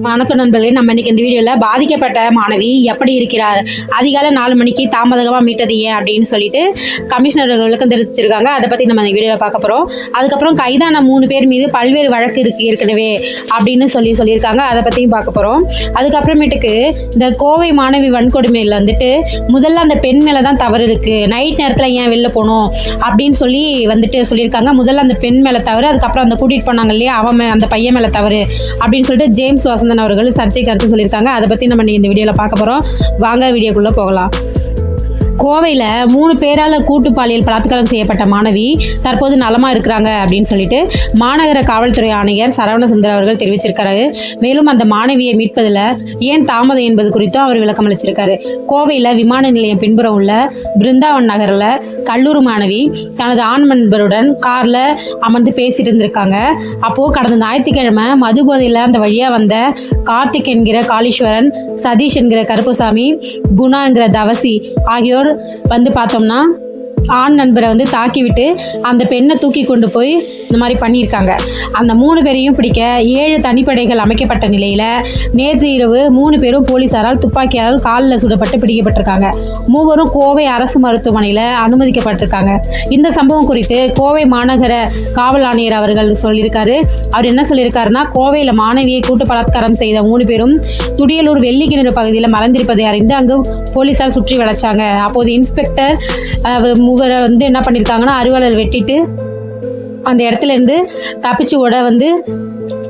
வணக்கம் நண்பர்களே நம்ம இன்னைக்கு இந்த வீடியோவில் பாதிக்கப்பட்ட மாணவி எப்படி இருக்கிறார்? அதிகாலை நாலு மணிக்கு தாமதமாக மீட்டது ஏன் அப்படின்னு சொல்லிட்டு கமிஷனர் விளக்கம் தெரிவிச்சிருக்காங்க. அதை பற்றி நம்ம இந்த வீடியோவில் பார்க்க போகிறோம் அதுக்கப்புறம் கைதான மூணு பேர் மீது பல்வேறு வழக்கு இருக்கு ஏற்கனவே அப்படின்னு சொல்லி சொல்லியிருக்காங்க. அதை பற்றியும் பார்க்க போகிறோம் அதுக்கப்புறமேட்டுக்கு இந்த கோவை மாணவி வன்கொடுமையில் வந்துட்டு முதல்ல அந்த பெண் மேலே தான் தவறு இருக்குது நைட் நேரத்தில் ஏன் வெளில போகணும் அப்படின்னு சொல்லி வந்துட்டு சொல்லியிருக்காங்க. முதல்ல அந்த பெண் மேலே தவறு அதுக்கப்புறம் அந்த கூட்டிகிட்டு போனாங்க இல்லையா அவன் மே- அந்த பையன் மேலே தவறு அப்படின்னு சொல்லிட்டு ஜேம்ஸ் வசந்தன் அவர்கள் சர்ச்சை கருத்து சொல்லியிருக்காங்க. அதை பற்றி நம்ம இந்த வீடியோவில் பார்க்க போகிறோம் வாங்க வீடியோக்குள்ளே போகலாம். கோவையில் மூணு பேரால் கூட்டு பாலியல் பலாத்காரம் செய்யப்பட்ட மாணவி தற்போது நலமாக இருக்கிறாங்க அப்படின்னு சொல்லிட்டு மாநகர காவல்துறை ஆணையர் சரவணசுந்தர் அவர்கள் தெரிவிச்சிருக்காரு. மேலும் அந்த மாணவியை மீட்பதில் ஏன் தாமதம் என்பது குறித்தும் அவர் விளக்கம் அளிச்சிருக்காரு. கோவையில் விமான நிலையம் பின்புறம் உள்ள பிருந்தாவன் நகரில் கல்லூரி மாணவி தனது ஆண் நண்பருடன் காரில் அமர்ந்து பேசிட்டு இருந்திருக்காங்க. அப்போது கடந்த ஞாயிற்றுக்கிழமை மது போதையில் அந்த வழியாக வந்த கார்த்திக் என்கிற காளீஸ்வரன் சதீஷ் என்கிற கருப்புசாமி குணா என்கிற தவசி ஆகியோர் வந்து பார்த்தோம்னா ஆண் நண்பரை வந்து தாக்கிவிட்டு அந்த பெண்ணை தூக்கி கொண்டு போய் இந்த மாதிரி பண்ணியிருக்காங்க. அந்த மூணு பேரையும் பிடிக்க ஏழு தனிப்படைகள் அமைக்கப்பட்ட நிலையில் நேற்று இரவு மூணு பேரும் போலீசாரால் துப்பாக்கியால் காலில் சுடப்பட்டு பிடிக்கப்பட்டிருக்காங்க. மூவரும் கோவை அரசு மருத்துவமனையில் அனுமதிக்கப்பட்டிருக்காங்க. இந்த சம்பவம் குறித்து கோவை மாநகர காவல் ஆணையர் அவர்கள் சொல்லியிருக்காரு. அவர் என்ன சொல்லியிருக்காருன்னா கோவையில் மாணவியை கூட்டு பலாத்காரம் செய்த மூணு பேரும் துடியலூர் வெள்ளிக்கிணறு பகுதியில் மறந்திருப்பதை அறிந்து அங்கு போலீசார் சுற்றி வளைச்சாங்க. அப்போது இன்ஸ்பெக்டர் மூவரை வந்து என்ன பண்ணியிருக்காங்கன்னா அறுவாளர் வெட்டிட்டு அந்த இடத்துல இருந்து தப்பிச்சு ஓட வந்து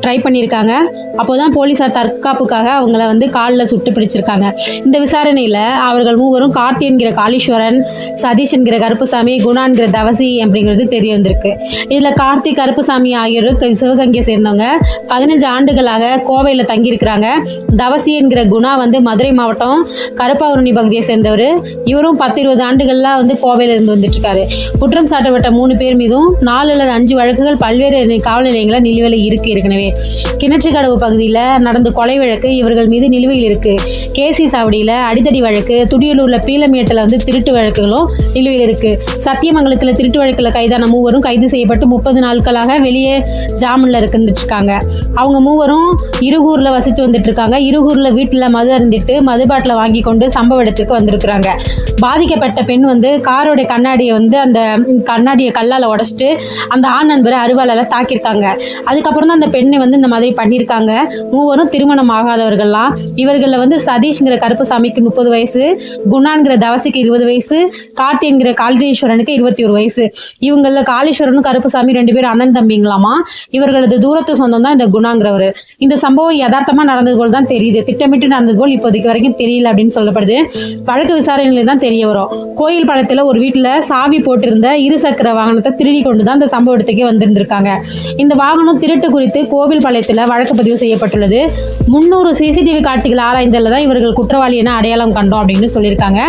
ட்ரை பண்ணியிருக்காங்க. அப்போ தான் போலீஸார் தற்காப்புக்காக அவங்கள வந்து காலில் சுட்டு பிடிச்சிருக்காங்க. இந்த விசாரணையில் அவர்கள் மூவரும் கார்த்தி என்கிற காளீஸ்வரன் சதீஷ் என்கிற கருப்புசாமி குணான்கிற தவசி அப்படிங்கிறது தெரிய வந்திருக்கு இதில் கார்த்தி கருப்புசாமி ஆகியோர் சிவகங்கையை சேர்ந்தவங்க. பதினஞ்சு ஆண்டுகளாக கோவையில் தங்கியிருக்கிறாங்க. தவசி என்கிற குணா வந்து மதுரை மாவட்டம் கருப்பாவூரணி பகுதியை சேர்ந்தவர். இவரும் பத்து இருபது ஆண்டுகள்லாம் வந்து கோவையில் இருந்து வந்துட்டுருக்காரு. குற்றம் சாட்டப்பட்ட மூணு பேர் மீதும் நாலு அல்லது அஞ்சு வழக்குகள் பல்வேறு காவல் நிலையங்களில் நிலுவையில் இருக்கு ஏற்கனவே. கிணற்றுக்கடவு பகுதியில் நடந்த கொலை வழக்கு இவர்கள் மீது நிலுவையில் இருக்கு. கேசி சாவடியில் அடிதடி வழக்கு துடியலூரில் பீலமேட்டில் வந்து திருட்டு வழக்குகளும் நிலுவையில் இருக்கு. சத்தியமங்கலத்தில் திருட்டு வழக்கில் கைதான மூவரும் கைது செய்யப்பட்டு முப்பது நாட்களாக வெளியே ஜாமீனில் இருந்துட்டு இருக்காங்க அவங்க மூவரும் இருகூரில் வசித்து வந்துட்டு இருக்காங்க இருகூரில் வீட்டில் மது அருந்திட்டு மது பாட்டில் வாங்கி கொண்டு சம்பவ இடத்துக்கு வந்திருக்கிறாங்க. பாதிக்கப்பட்ட பெண் வந்து காரோடைய கண்ணாடியை வந்து அந்த கண்ணாடியை கல்லால் உடச்சிட்டு அந்த ஆண் நண்பரை அருவாளால் தாக்கியிருக்காங்க. அதுக்கப்புறம் தான் அந்த பெண்ணை வந்து இந்த மாதிரி பண்ணியிருக்காங்க. மூவரும் திருமணம் ஆகாதவர்கள்லாம் இவர்களில் வந்து சதீஷ்ங்கிற கருப்புசாமிக்கு முப்பது வயசு குணான்கிற தவசிக்கு இருபது வயசு கார்த்தி என்கிற இருபத்தி ஒரு வயசு. இவங்களில் காளீஸ்வரனும் கருப்புசாமி ரெண்டு பேரும் அண்ணன் தம்பிங்களாமா? இவர்களது தூரத்து சொந்தம் தான் இந்த குணாங்கிறவர் இந்த சம்பவம் யதார்த்தமாக நடந்தது போல் தான் தெரியுது. திட்டமிட்டு நடந்தது போல் இப்போதைக்கு வரைக்கும் தெரியல அப்படின்னு சொல்லப்படுது. வழக்கு விசாரணையில தான் தெரிய வரும். கோயில் படத்தில் ஒரு வீட்டில் சாவி போட்டிருந்த இருசக்கர வாகனத்தை திருடி கொண்டு தான் இந்த சம்பவ இடத்துக்கே வந்திருந்திருக்காங்க. இந்த வாகனம் திருட்டு குறித்து கோவில் பாளையத்தில் வழக்கு பதிவு செய்யப்பட்டுள்ளது. முந்நூறு சிசிடிவி காட்சிகள் ஆராய்ந்ததில் தான் இவர்கள் குற்றவாளி என அடையாளம் கண்டோம் அப்படின்னு சொல்லியிருக்காங்க.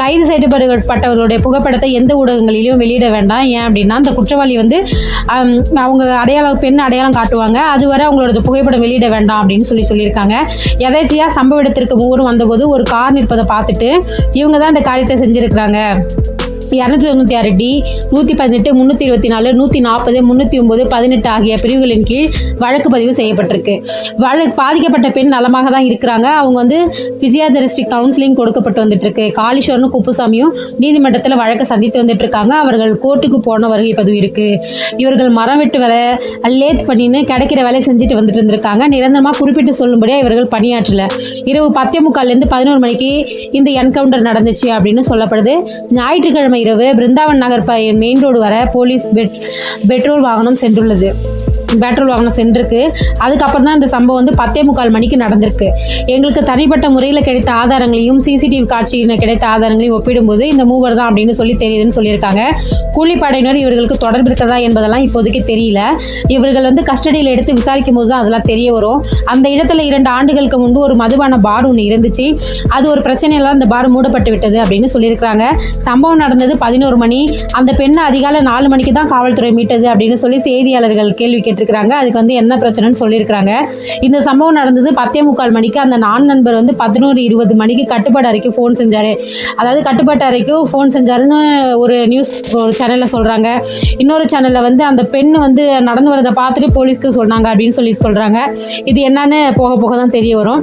கைது செய்யப்பட்டவர்களுடைய புகைப்படத்தை எந்த ஊடகங்களிலும் வெளியிட வேண்டாம். ஏன் அப்படின்னா அந்த குற்றவாளி வந்து அவங்க அடையாளம் பெண் அடையாளம் காட்டுவாங்க. அதுவரை அவங்களோட புகைப்படம் வெளியிட வேண்டாம் அப்படின்னு சொல்லி சொல்லியிருக்காங்க. எதேச்சியாக சம்பவ இடத்திற்கு மூவரும் வந்தபோது ஒரு கார் நிற்பதை பார்த்துட்டு இவங்க தான் இந்த காரியத்தை செஞ்சுருக்கிறாங்க. இரநூத்தி தொண்ணூற்றி ஆறு டி நூற்றி பதினெட்டு முந்நூற்றி இருபத்தி நாலு நூற்றி நாற்பது முந்நூற்றி ஒம்பது பதினெட்டு ஆகிய பிரிவுகளின் கீழ் வழக்கு பதிவு செய்யப்பட்டிருக்கு. வழக்கு பாதிக்கப்பட்ட பெண் நலமாக தான் இருக்கிறாங்க. அவங்க வந்து ஃபிசியோதெரிஸ்டிக் கவுன்சிலிங் கொடுக்கப்பட்டு வந்துட்டுருக்கு. காளீஸ்வரனும் குப்புசாமியும் நீதிமன்றத்தில் வழக்கை சந்தித்து வந்துட்டு இருக்காங்க அவர்கள் கோர்ட்டுக்கு போன வருகை பதிவு இருக்குது இவர்கள் மரம் வெட்டு வேலை லேத் பண்ணின்னு கிடைக்கிற வேலையை செஞ்சுட்டு வந்துட்டு இருந்திருக்காங்க. நிரந்தரமாக குறிப்பிட்டு சொல்லும்படியாக இவர்கள் பணியாற்றல. இரவு பத்தே முக்கால்லேருந்து பதினோரு மணிக்கு இந்த என்கவுண்டர் நடந்துச்சு அப்படின்னு சொல்லப்படுது. ஞாயிற்றுக்கிழமை இரவு பிருந்தாவன் நகர் மெயின் ரோடு வர போலீஸ் பெட் பெட்ரோல் வாகனம் சென்றுள்ளது. பெட்ரோல் வாகனம் சென்றிருக்கு. அதுக்கப்புறம் தான் இந்த சம்பவம் வந்து பத்தே முக்கால் மணிக்கு நடந்திருக்கு. எங்களுக்கு தனிப்பட்ட முறையில் கிடைத்த ஆதாரங்களையும் சிசிடிவி காட்சியில் கிடைத்த ஆதாரங்களையும் ஒப்பிடும்போது இந்த மூவர் தான் அப்படின்னு சொல்லி தெரியுதுன்னு சொல்லியிருக்காங்க. கூலிப்படையினர் இவர்களுக்கு தொடர்பு இருக்கிறதா என்பதெல்லாம் இப்போதைக்கு தெரியல. இவர்கள் வந்து கஸ்டடியில் எடுத்து விசாரிக்கும் போது தான் அதெல்லாம் தெரிய வரும். அந்த இடத்துல இரண்டு ஆண்டுகளுக்கு முன்பு ஒரு மதுபான பார் ஒன்று இருந்துச்சு. அது ஒரு பிரச்சனையெல்லாம் அந்த பார் மூடப்பட்டு விட்டது அப்படின்னு சொல்லியிருக்கிறாங்க. சம்பவம் நடந்தது பதினோரு மணி. அந்த பெண்ணை அதிகாலை நாலு மணிக்கு தான் காவல்துறை மீட்டது அப்படின்னு சொல்லி செய்தியாளர்கள் கேள்வி கேட்டு இருக்கிறாங்க அதுக்கு வந்து என்ன பிரச்சனைன்னு சொல்லியிருக்கிறாங்க. இந்த சம்பவம் நடந்தது பத்தே முக்கால் மணிக்கு. அந்த நான் நண்பர் வந்து பதினோரு இருபது மணிக்கு கட்டுப்பாடு அறைக்கு ஃபோன் செஞ்சார். அதாவது கட்டுப்பாட்டு அறைக்கும் ஃபோன் செஞ்சாருன்னு ஒரு நியூஸ் ஒரு சேனலில் சொல்கிறாங்க இன்னொரு சேனலில் வந்து அந்த பெண் வந்து நடந்து வரதை பார்த்துட்டு போலீஸ்க்கு சொன்னாங்க அப்படின்னு சொல்லி சொல்கிறாங்க இது என்னன்னு போக போக தான் தெரிய வரும்.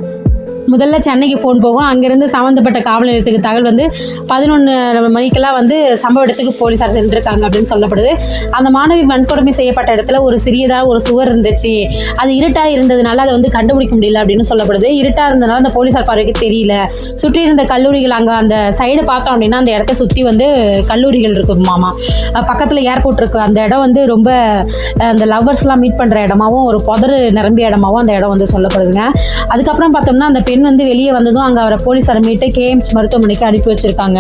முதல்ல சென்னைக்கு ஃபோன் போகும். அங்கேருந்து சம்மந்தப்பட்ட காவல் நிலையத்துக்கு தகவல் வந்து பதினொன்று மணிக்கெல்லாம் வந்து சம்பவ இடத்துக்கு போலீஸார் சென்றிருக்காங்க அப்படின்னு சொல்லப்படுது. அந்த மாணவி வன்கொடுமை செய்யப்பட்ட இடத்துல ஒரு சிறியதாக ஒரு சுவர் இருந்துச்சு. அது இருட்டாக இருந்ததுனால அதை வந்து கண்டுபிடிக்க முடியல அப்படின்னு சொல்லப்படுது. இருட்டாக இருந்ததுனால அந்த போலீஸார் பார்வைக்கு தெரியல. சுற்றி இருந்த கல்லூரிகள் அங்கே அந்த சைடு பார்த்தோம் அப்படின்னா அந்த இடத்த சுற்றி வந்து கல்லூரிகள் இருக்குமாமா பக்கத்தில் ஏர்போர்ட் இருக்கு. அந்த இடம் வந்து ரொம்ப அந்த லவ்வர்ஸ்லாம் மீட் பண்ணுற இடமாவும் ஒரு புதர் நிரம்பிய இடமாவும் அந்த இடம் வந்து சொல்லப்படுதுங்க. அதுக்கப்புறம் பார்த்தோம்னா அந்த பெண் பெண் வந்து வெளியே வந்ததும் அங்கே அவரை போலீஸார் மீட்டு கேஎம்ஸ் மருத்துவமனைக்கு அனுப்பி வச்சிருக்காங்க.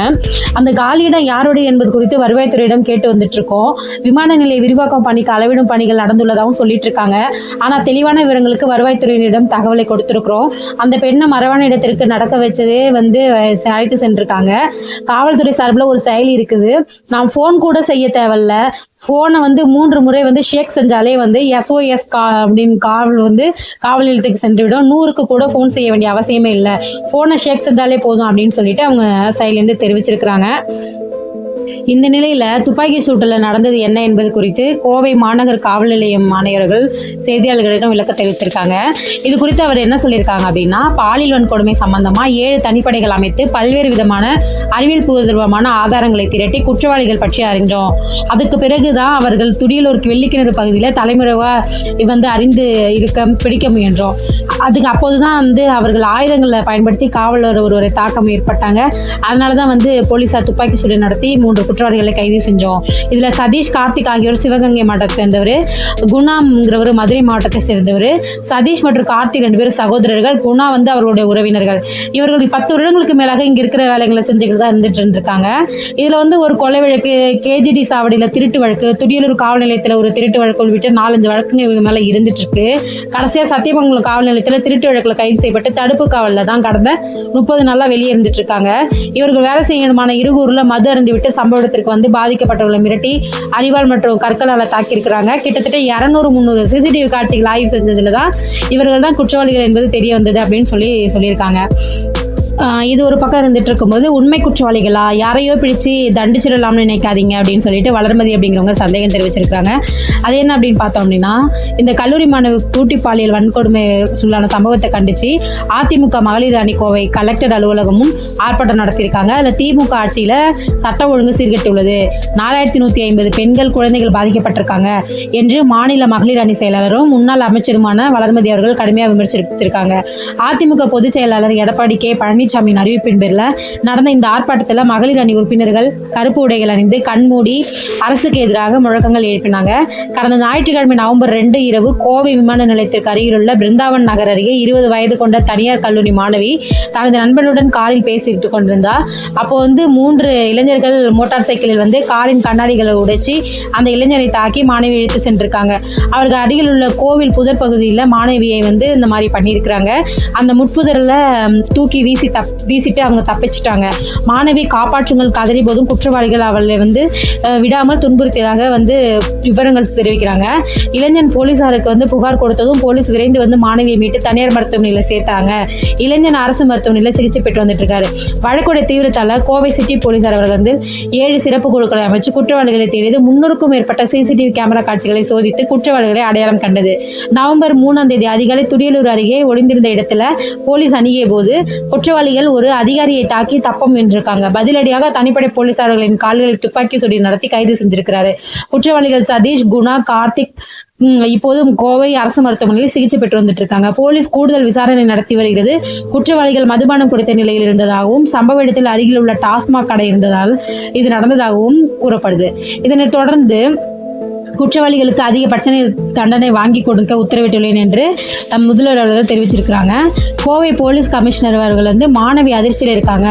அந்த காலியிடம் யாருடைய என்பது குறித்து வருவாய்த்துறையிடம் கேட்டு வந்துட்டு இருக்கோம் விமான நிலைய விரிவாக்கம் பணிக்கு அளவிடும் பணிகள் நடந்துள்ளதாகவும் சொல்லிட்டு இருக்காங்க ஆனால் தெளிவான விவரங்களுக்கு வருவாய்த்துறையினரிடம் தகவலை கொடுத்துருக்குறோம். அந்த பெண்ணை மரவான இடத்திற்கு நடக்க வச்சதே வந்து அழைத்து சென்றிருக்காங்க. காவல்துறை சார்பில் ஒரு செயலி இருக்குது. நாம் ஃபோன் கூட செய்ய தேவையில்ல. ஃபோனை வந்து மூன்று முறை வந்து ஷேக் செஞ்சாலே வந்து எஸ்ஓஎஸ் கா அப்படின்னு காவல் வந்து காவல் நிலையத்துக்கு சென்றுவிடும். நூறுக்கு கூட ஃபோன் செய்ய வேண்டிய அவசியம் இல்லை. ஃபோனை ஷேக் செஞ்சாலே போதும் அப்படின்னு சொல்லிட்டு அவங்க சைட்லேருந்து தெரிவிச்சிருக்கிறாங்க. இந்த நிலையில் துப்பாக்கி சூட்டில் நடந்தது என்ன என்பது குறித்து கோவை மாநகர் காவல் நிலையம் ஆணையர்கள் செய்தியாளர்களிடம் விளக்கம் தெரிவிச்சிருக்காங்க. இது குறித்து அவர் என்ன சொல்லியிருக்காங்க அப்படின்னா பாலியல் வன்கொடுமை சம்பந்தமாக ஏழு தனிப்படைகள் அமைத்து பல்வேறு விதமான அறிவியல் பூர்வமான ஆதாரங்களை திரட்டி குற்றவாளிகள் பற்றி அறிஞ்சோம். அதுக்கு பிறகு தான் அவர்கள் துடியலூருக்கு வெள்ளிக்கிணறு பகுதியில் தலைமுறைவாக வந்து அறிந்து இருக்க பிடிக்க முயன்றோம். அதுக்கு அப்போது தான் வந்து அவர்கள் ஆயுதங்களை பயன்படுத்தி காவலர் ஒருவரை தாக்கம் ஏற்பட்டாங்க. அதனால தான் வந்து போலீஸார் துப்பாக்கி சூடு நடத்தி மூன்று குற்றவாளிகளை கைது செஞ்சோம். இதில் சதீஷ் கார்த்திக் ஆகியோர் சிவகங்கை மாவட்டத்தை சேர்ந்தவர். குணாங்கிறவர் மதுரை மாவட்டத்தை சேர்ந்தவர். சதீஷ் மற்றும் கார்த்திக் ரெண்டு பேரும் சகோதரர்கள். குணா வந்து அவருடைய உறவினர்கள். இவர்கள் பத்து வருடங்களுக்கு மேலாக இங்கே இருக்கிற வேலைகளை செஞ்சுக்கிட்டு தான் இருந்துட்டு இருந்திருக்காங்க. இதில் வந்து ஒரு கொலை வழக்கு கேஜிடி சாவடியில் திருட்டு வழக்கு துடியலூர் காவல் நிலையத்தில் ஒரு திருட்டு வழக்கு உள்ளிட்ட நாலஞ்சு வழக்குங்க இவங்க மேலே இருந்துட்டு இருக்கு. கடைசியாக சத்தியமங்கலம் காவல் நிலையத்தில் திருட்டு வழக்கில் கைது செய்யப்பட்டு தடுப்பு காவலில் தான் கடந்த முப்பது நாளாக வெளியே இருந்துட்டு இருக்காங்க. இவர்கள் வேலை செய்யணுமான இருகூரில் மது அருந்து விட்டு சம்பவத்திற்கு வந்து பாதிக்கப்பட்டவர்களை மிரட்டி அரிவாள் மற்றும் கற்களால் தாக்கியிருக்கிறாங்க. கிட்டத்தட்ட இரநூறு முந்நூறு சிசிடிவி காட்சிகள் ஆய்வு செஞ்சதில் தான் இவர்கள் தான் குற்றவாளிகள் என்பது தெரிய வந்தது அப்படின்னு சொல்லி சொல்லியிருக்காங்க. இது ஒரு பக்கம் இருந்துட்டு இருக்கும்போது உண்மை குற்றவாளிகளா? யாரையோ பிடிச்சு தண்டிச்சிடலாம்னு நினைக்காதீங்க அப்படின்னு சொல்லிட்டு வளர்மதி அப்படிங்கிறவங்க சந்தேகம் தெரிவிச்சிருக்காங்க அது என்ன அப்படின்னு பார்த்தோம் அப்படின்னா இந்த கல்லூரி மாணவி கூட்டி பாலியல் வன்கொடுமை சொல்லான சம்பவத்தை கண்டிச்சு அதிமுக மகளிர் அணி கோவை கலெக்டர் அலுவலகமும் ஆர்ப்பாட்டம் நடத்தியிருக்காங்க. அதில் திமுக ஆட்சியில் சட்டம் ஒழுங்கு சீர்கெட்டுள்ளது நாலாயிரத்தி நூற்றி ஐம்பது பெண்கள் குழந்தைகள் பாதிக்கப்பட்டிருக்காங்க என்று மாநில மகளிர் அணி செயலாளரும் முன்னாள் அமைச்சருமான வளர்மதி அவர்கள் கடுமையாக விமர்சித்திருக்காங்க. அதிமுக பொதுச் செயலாளர் எடப்பாடி கே பழனி பழனிசாமியின் அறிவிப்பின் பேரில் நடந்த இந்த ஆர்ப்பாட்டத்தில் மகளிர் அணி உறுப்பினர்கள் கருப்பு உடைகள் அணிந்து கண்மூடி அரசுக்கு எதிராக முழக்கங்கள் எழுப்பினாங்க. கடந்த ஞாயிற்றுக்கிழமை நவம்பர் ரெண்டு இரவு கோவை விமான நிலையத்திற்கு அருகிலுள்ள பிருந்தாவன் நகர் அருகே இருபது வயது கொண்ட தனியார் கல்லூரி மாணவி தனது நண்பனுடன் காரில் பேசிட்டு கொண்டிருந்தார் அப்போ வந்து மூன்று இளைஞர்கள் மோட்டார் சைக்கிளில் வந்து காரின் கண்ணாடிகளை உடைச்சி அந்த இளைஞரை தாக்கி மாணவி இழுத்து சென்றிருக்காங்க. அவர்கள் அருகில் உள்ள கோவில் புதர் பகுதியில் மாணவியை வந்து இந்த மாதிரி பண்ணியிருக்கிறாங்க. அந்த முட்புதரில் தூக்கி வீசி தப் வீசிட்டு அவங்க தப்பிச்சிட்டாங்க. மாணவி காப்பாற்றுங்கள் கதறி போதும். குற்றவாளிகள் அவளை வந்து விடாமல் துன்புறுத்தியதாக வந்து விவரங்கள் தெரிவிக்கிறாங்க. இளைஞன் போலீசாருக்கு வந்து புகார் கொடுத்ததும் போலீஸ் விரைந்து வந்து மாணவியை மீட்டு தனியார் மருத்துவமனையில் சேர்த்தாங்க. இளைஞன் அரசு மருத்துவமனையில் சிகிச்சை பெற்று வந்துட்டு இருக்காரு வழக்குடைய தீவிரத்தால் கோவை சிட்டி போலீசார் அவர்கள் வந்து ஏழு சிறப்பு குழுக்களை அமைச்சு குற்றவாளிகளை தேடியது. முன்னூறுக்கும் மேற்பட்ட சிசிடிவி கேமரா காட்சிகளை சோதித்து குற்றவாளிகளை அடையாளம் கண்டது. நவம்பர் மூணாம் தேதி அதிகாலை துடியலூர் அருகே ஒளிந்திருந்த இடத்துல போலீஸ் அணுகிய போது குற்றவாளிகள் ஒரு அதிகாரியை தாக்கி தப்பம் வென்றிருக்காங்க. பதிலடியாக தனிப்படை போலீசார்களின் கால்களில் துப்பாக்கி சூடி நடத்தி கைது செஞ்சிருக்கிறாரு. குற்றவாளிகள் சதீஷ் குணா கார்த்திக் இப்போதும் கோவை அரசு மருத்துவமனையில் சிகிச்சை பெற்று வந்துட்டு இருக்காங்க போலீஸ் கூடுதல் விசாரணை நடத்தி வருகிறது. குற்றவாளிகள் மதுபானம் குடித்த நிலையில் இருந்ததாகவும் சம்பவ இடத்தில் அருகில் உள்ள டாஸ்மாக் கடை இருந்ததால் இது நடந்ததாகவும் கூறப்படுது. இதனைத் தொடர்ந்து குற்றவாளிகளுக்கு அதிக பிரச்சனை தண்டனை வாங்கி கொடுக்க உத்தரவிட்டுள்ளேன் என்று தம் முதல்வர் அவர்கள் தெரிவிச்சிருக்கிறாங்க. கோவை போலீஸ் கமிஷனர் அவர்கள் வந்து மாணவி அதிர்ச்சியில் இருக்காங்க.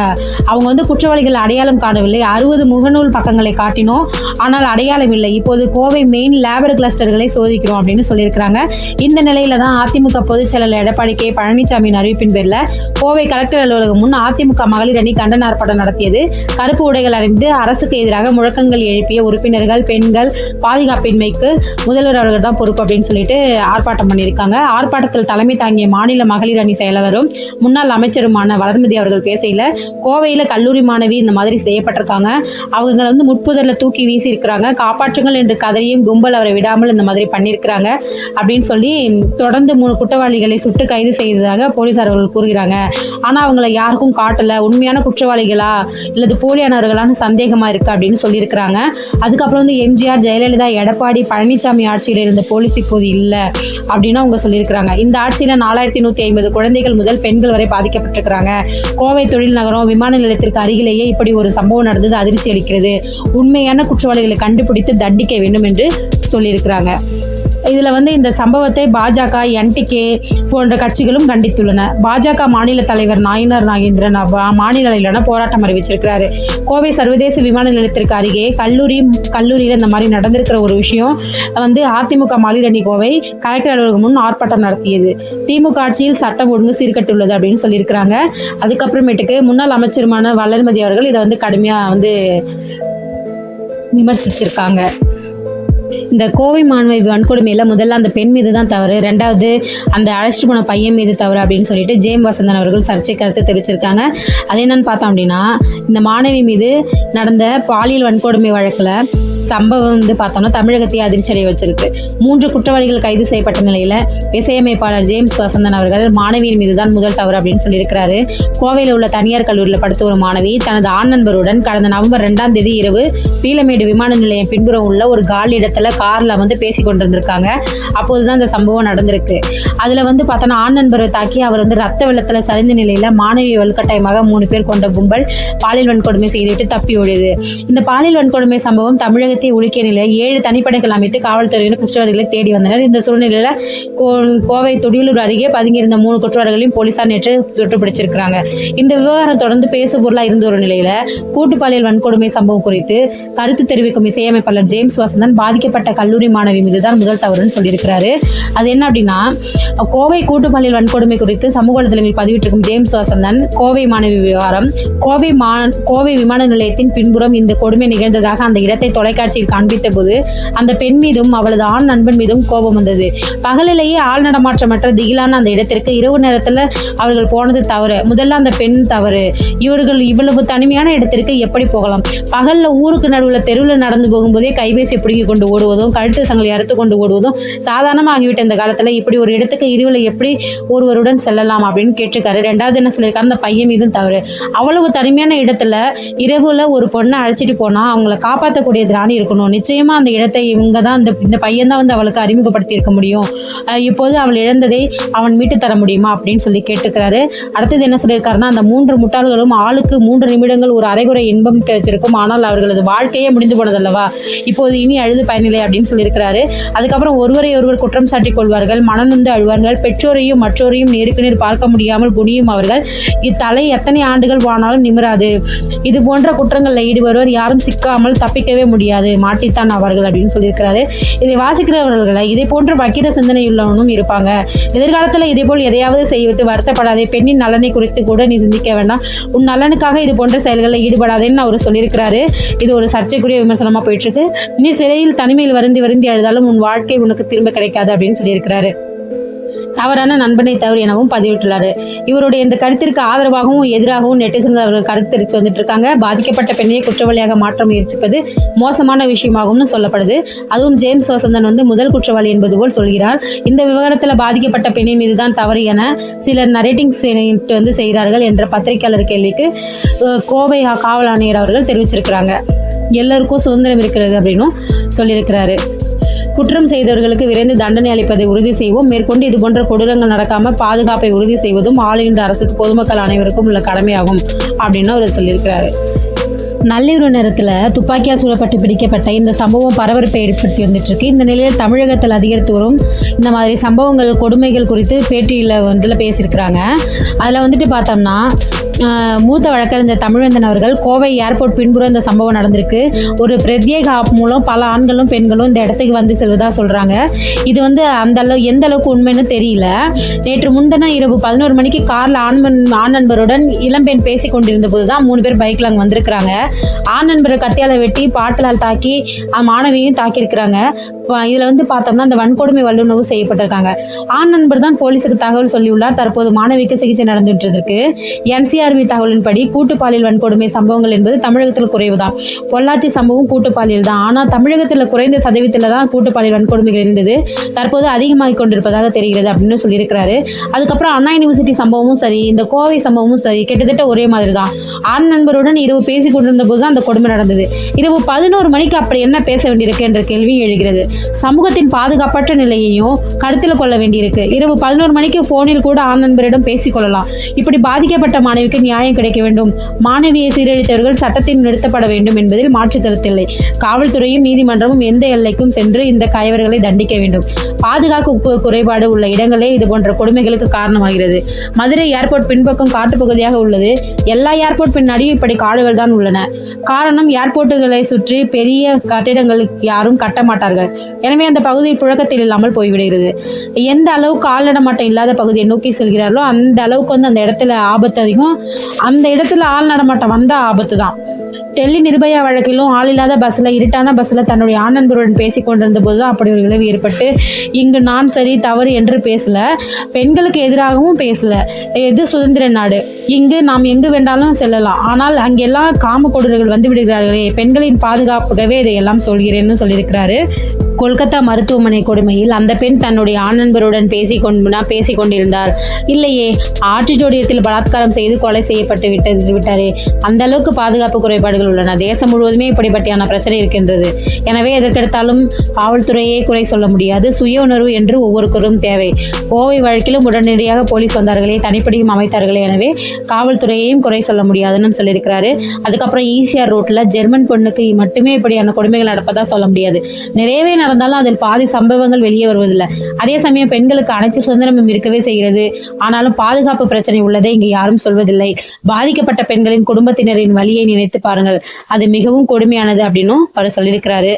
அவங்க வந்து குற்றவாளிகள் அடையாளம் காணவில்லை. அறுபது முகநூல் பக்கங்களை காட்டினோம். ஆனால் அடையாளம் இல்லை. இப்போது கோவை மெயின் லேபர் கிளஸ்டர்களை சோதிக்கிறோம் அப்படின்னு சொல்லியிருக்கிறாங்க. இந்த நிலையில தான் அதிமுக பொதுச் செயலாளர் எடப்பாடி கே பழனிசாமியின் அறிவிப்பின் பேரில் கோவை கலெக்டர் அலுவலகம் முன் அதிமுக மகளிர் அணி கண்டன ஆர்ப்பாட்டம் நடத்தியது. கருப்பு உடைகள் அணிந்து அரசுக்கு எதிராக முழக்கங்கள் எழுப்பிய உறுப்பினர்கள் பெண்கள் பாதுகாப்பை இன்மைக்கு முதல்வர் அவர்கள் தான் பொறுப்பு அப்படின்னு சொல்லிட்டு ஆர்ப்பாட்டம் பண்ணியிருக்காங்க. ஆர்ப்பாட்டத்தில் தலைமை தாங்கிய மாநில மகளிர் அணி செயலாளரும் முன்னாள் அமைச்சருமான வளர்மதி அவர்கள் பேசையில் கோவையில் கல்லூரி மாணவி இந்த மாதிரி செய்யப்பட்டிருக்காங்க. அவர்களை வந்து முட்புதரில் தூக்கி வீசி இருக்கிறாங்க காப்பாற்றுங்கள் என்று கதறியும் கும்பல் அவரை விடாமல் இந்த மாதிரி பண்ணியிருக்கிறாங்க அப்படின்னு சொல்லி தொடர்ந்து மூணு குற்றவாளிகளை சுட்டு கைது செய்ததாக போலீசார் அவர்கள் கூறுகிறாங்க. ஆனால் அவங்கள யாருக்கும் காட்டலை. உண்மையான குற்றவாளிகளா? இல்லது போலியானவர்களான்னு சந்தேகமாக இருக்குது அப்படின்னு சொல்லியிருக்கிறாங்க. அதுக்கப்புறம் வந்து எம்ஜிஆர் ஜெயலலிதா எடப்பாடி பழனிசாமி ஆட்சியில் இருந்த போலீஸ் இப்போது இல்லை அப்படின்னு அவங்க சொல்லியிருக்கிறாங்க. இந்த ஆட்சியில் நாலாயிரத்தி நூற்றி ஐம்பது குழந்தைகள் முதல் பெண்கள் வரை பாதிக்கப்பட்டிருக்கிறாங்க. கோவை தொழில் நகரம் விமான நிலையத்திற்கு அருகிலேயே இப்படி ஒரு சம்பவம் நடந்தது அதிர்ச்சி அளிக்கிறது. உண்மையான குற்றவாளிகளை கண்டுபிடித்து தண்டிக்க வேண்டும் என்று சொல்லியிருக்கிறாங்க. இதில் வந்து இந்த சம்பவத்தை பாஜக என்டிகே போன்ற கட்சிகளும் கண்டித்துள்ளன. பாஜக மாநில தலைவர் நாயினார் நாகேந்திரன் மாநில அளவிலான போராட்டம் அறிவிச்சிருக்கிறாரு. கோவை சர்வதேச விமான நிலையத்திற்கு அருகே கல்லூரி கல்லூரியில் இந்த மாதிரி நடந்திருக்கிற ஒரு விஷயம் வந்து அதிமுக மாநிலணி கோவை கலெக்டர் அலுவலகம் முன் ஆர்ப்பாட்டம் நடத்தியது. திமுக ஆட்சியில் சட்டம் ஒழுங்கு சீர்கட்டுள்ளது அப்படின்னு சொல்லியிருக்கிறாங்க. அதுக்கப்புறமேட்டுக்கு முன்னாள் அமைச்சருமான வளர்மதி அவர்கள் இதை வந்து கடுமையாக வந்து விமர்சிச்சிருக்காங்க. இந்த கோவை மாணவி வன்கொடுமையில் முதல்ல அந்த பெண் மீது தான் தவறு ரெண்டாவது அந்த அழைச்சிட்டு போன பையன் மீது தவறு அப்படின்னு சொல்லிட்டு ஜேம் வசந்தன் அவர்கள் சர்ச்சை கருத்து தெரிவிச்சிருக்காங்க. அது என்னன்னு பார்த்தோம் அப்படின்னா இந்த மாணவி மீது நடந்த பாலியல் வன்கொடுமை வழக்கில் சம்பவம் வந்து பார்த்தோம்னா தமிழகத்தை அதிர்ச்சி அடைய வச்சிருக்கு. மூன்று குற்றவாளிகள் கைது செய்யப்பட்ட நிலையில் இசையமைப்பாளர் ஜேம்ஸ் வசந்தன் அவர்கள் மாணவியின் மீது தான் முதல் தவறு அப்படின்னு சொல்லியிருக்கிறாரு. கோவையில் உள்ள தனியார் கல்லூரியில் படித்த ஒரு மாணவி தனது ஆண் நண்பருடன் கடந்த நவம்பர் ரெண்டாம் தேதி இரவு பீலமேடு விமான நிலையம் பின்புறம் உள்ள ஒரு காலி இடத்துல காரில் வந்து பேசி கொண்டிருந்திருக்காங்க. அப்போது தான் இந்த சம்பவம் நடந்திருக்கு. அதில் வந்து பார்த்தோன்னா ஆண் நண்பரை தாக்கி அவர் வந்து ரத்த வெள்ளத்தில் சரிந்த நிலையில் மாணவி வலுக்கட்டாயமாக மூணு பேர் கொண்ட கும்பல் பாலியல் வன்கொடுமை செய்துவிட்டு தப்பி ஓடியது. இந்த பாலியல் வன்கொடுமை சம்பவம் தமிழக தமிழகத்தை உலுக்கிய நிலையில் ஏழு தனிப்படைகள் அமைத்து காவல்துறையினர் குற்றவாளிகளை தேடி வந்தனர். இந்த சூழ்நிலையில் கோ கோவை தொடியலூர் அருகே பதுங்கியிருந்த மூணு குற்றவாளிகளையும் போலீசார் நேற்று சுட்டுப்பிடிச்சிருக்கிறாங்க இந்த விவகாரம் தொடர்ந்து பேசு பொருளாக இருந்த ஒரு நிலையில் கூட்டு வன்கொடுமை சம்பவம் குறித்து கருத்து தெரிவிக்கும் இசையமைப்பாளர் ஜேம்ஸ் வசந்தன் பாதிக்கப்பட்ட கல்லூரி மாணவி மீது தான் முதல் தவறுன்னு சொல்லியிருக்கிறாரு. அது என்ன அப்படின்னா கோவை கூட்டு வன்கொடுமை குறித்து சமூக வலைதளங்களில் பதிவிட்டிருக்கும் ஜேம்ஸ் வசந்தன் கோவை மாணவி விவகாரம் கோவை மா கோவை விமான நிலையத்தின் பின்புறம் இந்த கொடுமை நிகழ்ந்ததாக அந்த இடத்தை தொலைக்காட்சியில் காண்பித்த போது அந்த பெண் மீதும் அவளது ஆண் நண்பன் மீதும் கோபம் வந்தது. பகலிலேயே ஆள் நடமாற்றமற்ற திகிலான அந்த இடத்திற்கு இரவு நேரத்தில் அவர்கள் போனது தவறு. முதல்ல அந்த பெண் தவறு. இவர்கள் இவ்வளவு தனிமையான இடத்திற்கு எப்படி போகலாம்? பகலில் ஊருக்கு நடுவில் தெருவில் நடந்து போகும்போதே கைபேசி பிடுங்கி கொண்டு ஓடுவதும் கழுத்து சங்கிலி அறுத்து கொண்டு ஓடுவதும் சாதாரணமாகிவிட்ட இந்த காலத்தில் இப்படி ஒரு இடத்துக்கு இருவில் எப்படி ஒருவருடன் செல்லலாம் அப்படின்னு கேட்டிருக்காரு. ரெண்டாவது என்ன சொல்லியிருக்காரு? அந்த பையன் மீதும் தவறு. அவ்வளவு தனிமையான இடத்துல இரவுல ஒரு பொண்ணை அழைச்சிட்டு போனால் அவங்கள காப்பாற்றக்கூடிய திராணி இருக்கணும். நிச்சயமா அந்த இடத்தை இவங்க தான் இந்த இந்த பையன் தான் வந்து அவளுக்கு அறிமுகப்படுத்தி இருக்க முடியும் இப்போது அவள் இழந்ததை அவன் மீட்டு தர முடியுமா அப்படின்னு சொல்லி கேட்டிருக்கிறாரு. அடுத்தது என்ன சொல்லியிருக்காருன்னா அந்த மூன்று முட்டாள்களும் ஆளுக்கு மூன்று நிமிடங்கள் ஒரு அரைகுறை இன்பம் கிடைச்சிருக்கும். ஆனால் அவர்களது வாழ்க்கையே முடிந்து போனதல்லவா? இப்போது இனி அழுது பயனில்லை அப்படின்னு சொல்லியிருக்கிறாரு. அதுக்கப்புறம் ஒருவரை ஒருவர் குற்றம் சாட்டிக் கொள்வார்கள். மனநொந்து அழுவார்கள். பெற்றோரையும் மற்றோரையும் நேருக்கு நேர் பார்க்க முடியாமல் குனியும் அவர்கள். இத்தலை எத்தனை ஆண்டுகள் வானாலும் நிமிராது. இது போன்ற குற்றங்களில் ஈடுபடுவர் யாரும் சிக்காமல் தப்பிக்கவே முடியாது. மாட்டித்தான் அவர்கள் அப்படின்னு சொல்லியிருக்கிறாரு. இதை வாசிக்கிறவர்களை இதை போன்ற வக்கிர சிந்தனையுள்ளவனும் இருப்பாங்க. எதிர்காலத்தில் இதேபோல் எதையாவது செய்வித்து வருத்தப்படாதே. பெண்ணின் நலனை குறித்து கூட நீ சிந்திக்க வேண்டாம். உன் நலனுக்காக இது போன்ற செயல்களில் ஈடுபடாதேன்னு அவர் சொல்லியிருக்கிறாரு. இது ஒரு சர்ச்சைக்குரிய விமர்சனமாக போயிட்டு இருக்கு நீ சிறையில் தனிமையில் வருந்தி வருந்தி அழுதாலும் உன் வாழ்க்கை உனக்கு திரும்ப கிடைக்காது அப்படின்னு சொல்லியிருக்கிறாரு. தவறான நண்பனை தவறு எனவும் பதிவிட்டுள்ளாரு. இவருடைய இந்த கருத்திற்கு ஆதரவாகவும் எதிராகவும் நெட்டிசன்கள் அவர்கள் கருத்து தெரிவித்து வந்துட்டு இருக்காங்க பாதிக்கப்பட்ட பெண்ணையே குற்றவாளியாக மாற்ற முயற்சிப்பது மோசமான விஷயமாகும்னு சொல்லப்படுது. அதுவும் ஜேம்ஸ் வசந்தன் வந்து முதல் குற்றவாளி என்பது போல் சொல்கிறார். இந்த விவகாரத்தில் பாதிக்கப்பட்ட பெண்ணின் மீது தான் தவறு என சிலர் நரேட்டிங் வந்து செய்கிறார்கள் என்ற பத்திரிகையாளர் கேள்விக்கு கோவை காவல் ஆணையர் அவர்கள் தெரிவிச்சிருக்கிறாங்க. எல்லாருக்கும் சுதந்திரம் இருக்கிறது அப்படின்னும் சொல்லியிருக்கிறாரு. குற்றம் செய்தவர்களுக்கு விரைந்து தண்டனை அளிப்பதை உறுதி செய்வோம். மேற்கொண்டு இதுபோன்ற கொடூரங்கள் நடக்காமல் பாதுகாப்பை உறுதி செய்வதும் ஆளுகின்ற அரசுக்கு பொதுமக்கள் அனைவருக்கும் உள்ள கடமையாகும் அப்படின்னு அவர் சொல்லியிருக்கிறாரு. நள்ளிரவு நேரத்தில் துப்பாக்கியால் சூழப்பட்டு பிடிக்கப்பட்ட இந்த சம்பவம் பரபரப்பை ஏற்படுத்தி வந்துட்டுருக்கு. இந்த நிலையில் தமிழகத்தில் அதிகரித்து வரும் இந்த மாதிரி சம்பவங்கள் கொடுமைகள் குறித்து பேட்டியில் வந்து பேசியிருக்கிறாங்க. அதில் வந்துட்டு பார்த்தோம்னா மூத்த வழக்கறிஞர் தமிழ்வேந்தன் அவர்கள் கோவை ஏர்போர்ட் பின்புறம் இந்த சம்பவம் நடந்திருக்கு. ஒரு பிரத்யேக ஆப் மூலம் பல ஆண்களும் பெண்களும் இந்த இடத்துக்கு வந்து செல்வதா சொல்கிறாங்க இது வந்து அந்த அளவு எந்த அளவுக்கு உண்மைன்னு தெரியல. நேற்று முன்தினம் இரவு பதினோரு மணிக்கு காரில் ஆண்மன் ஆண் நண்பருடன் இளம்பெண் பேசி கொண்டிருந்த போது தான் மூணு பேர் பைக்கில் அங்கே வந்திருக்கிறாங்க. ஆண் நண்பரை கத்தியால் வெட்டி பாட்டிலால் தாக்கி மாணவியும் தாக்கியிருக்கிறாங்க. இதில் வந்து பார்த்தோம்னா அந்த வன்கொடுமை வல்லுணர்வு செய்யப்பட்டிருக்காங்க. ஆண் நண்பர் தான் போலீஸுக்கு தகவல் சொல்லியுள்ளார். தற்போது மாணவிக்கு சிகிச்சை நடந்துட்டு இருக்கு என்சிஆர்பி தகவலின்படி கூட்டுப்பாலியல் வன்கொடுமை சம்பவங்கள் என்பது தமிழகத்தில் குறைவுதான். பொள்ளாச்சி சம்பவம் கூட்டுப்பாலியல் தான். ஆனால் தமிழகத்தில் குறைந்த சதவீதத்தில் தான் கூட்டுப்பாலியல் வன்கொடுமைகள் இருந்தது. தற்போது அதிகமாகி கொண்டிருப்பதாக தெரிகிறது அப்படின்னு சொல்லியிருக்கிறாரு. அதுக்கப்புறம் அண்ணா யூனிவர்சிட்டி சம்பவமும் சரி இந்த கோவை சம்பவமும் சரி கிட்டத்தட்ட ஒரே மாதிரி தான் ஆண் நண்பருடன் இரவு பேசி கொண்டிருந்த போது தான் அந்த கொடுமை நடந்தது. இரவு பதினோரு மணிக்கு அப்படி என்ன பேச வேண்டியிருக்கு என்ற கேள்வியும் எழுகிறது. சமூகத்தின் பாதுகாப்பற்ற நிலையையும் கருத்தில் கொள்ள வேண்டியிருக்கு. இரவு பதினோரு மணிக்கு ஃபோனில் கூட ஆண் நண்பரிடம் பேசிக்கொள்ளலாம் இப்படி பாதிக்கப்பட்ட மாணவிக்கு நியாயம் கிடைக்க வேண்டும். மாணவியை சீரழித்தவர்கள் சட்டத்தில் நிறுத்தப்பட வேண்டும் என்பதில் மாற்று கருத்தில்லை காவல்துறையும் நீதிமன்றமும் எந்த எல்லைக்கும் சென்று இந்த கயவர்களை தண்டிக்க வேண்டும். பாதுகாப்பு குறைபாடு உள்ள இடங்களே இது போன்ற கொடுமைகளுக்கு காரணமாகிறது. மதுரை ஏர்போர்ட் பின்பக்கம் காட்டுப்பகுதியாக உள்ளது. எல்லா ஏர்போர்ட் பின்னாடியும் இப்படி காடுகள் தான் உள்ளன. காரணம் ஏர்போர்ட்டுகளை சுற்றி பெரிய கட்டிடங்கள் யாரும் கட்ட மாட்டார்கள். எனவே அந்த பகுதி புழக்கத்தில் இல்லாமல் போய்விடுகிறது. எந்த அளவுக்கு ஆள் நடமாட்டம் இல்லாத பகுதியை நோக்கி செல்கிறார்களோ அந்த அளவுக்கு வந்து அந்த இடத்துல ஆபத்து அதிகம். அந்த இடத்துல ஆள் நடமாட்டம் வந்தால் ஆபத்து தான். டெல்லி நிர்பயா வழக்கிலும் ஆள் இல்லாத பஸ்ஸில் இருட்டான பஸ்ஸில் தன்னுடைய ஆனந்தருடன் பேசி கொண்டிருந்த போது தான் அப்படி ஒரு விளைவு ஏற்பட்டு இங்கு நான் சரி தவறு என்று பேசல. பெண்களுக்கு எதிராகவும் பேசல. எது சுதந்திர நாடு? இங்கு நாம் எங்கு வேண்டாலும் செல்லலாம். ஆனால் அங்கெல்லாம் காம கொடுர்கள் வந்து விடுகிறார்களே பெண்களின் பாதுகாப்புக்கவே இதையெல்லாம் சொல்கிறேன்னு சொல்லியிருக்கிறாரு. கொல்கத்தா மருத்துவமனை கொடுமையில் அந்த பெண் தன்னுடைய ஆண் நண்பருடன் பேசி கொண்டு கொண்டிருந்தார் இல்லையே ஆற்றுச்சோடியத்தில் பலாத்காரம் செய்து கொலை செய்யப்பட்டு விட்டது விட்டாரே அந்த அளவுக்கு பாதுகாப்பு குறைபாடுகள் உள்ளன. தேசம் முழுவதுமே இப்படிப்பட்டியான பிரச்சனை இருக்கின்றது. எனவே எதற்கெடுத்தாலும் காவல்துறையே குறை சொல்ல முடியாது. சுய உணர்வு என்று ஒவ்வொருக்கரும் தேவை. கோவை வழக்கிலும் உடனடியாக போலீஸ் வந்தார்களே தனிப்படியும் அமைத்தார்களே எனவே காவல்துறையையும் குறை சொல்ல முடியாதுன்னு சொல்லியிருக்கிறாரு. அதுக்கப்புறம் ஈசிஆர் ரோட்டில் ஜெர்மன் பொண்ணுக்கு மட்டுமே இப்படியான கொடுமைகள் நடப்பதாக சொல்ல முடியாது. நிறையவே நடந்தாலும் அதில் பாதி சம்பவங்கள் வெளியே வருவதில்லை. அதே சமயம் பெண்களுக்கு அனைத்து சுதந்திரமும் இருக்கவே செய்கிறது. ஆனாலும் பாதுகாப்பு பிரச்சனை உள்ளதை இங்கு யாரும் சொல்வதில்லை. பாதிக்கப்பட்ட பெண்களின் குடும்பத்தினரின் வழியை நினைத்து பாருங்கள். அது மிகவும் கொடுமையானது அப்படின்னும் அவர் சொல்லியிருக்கிறாரு.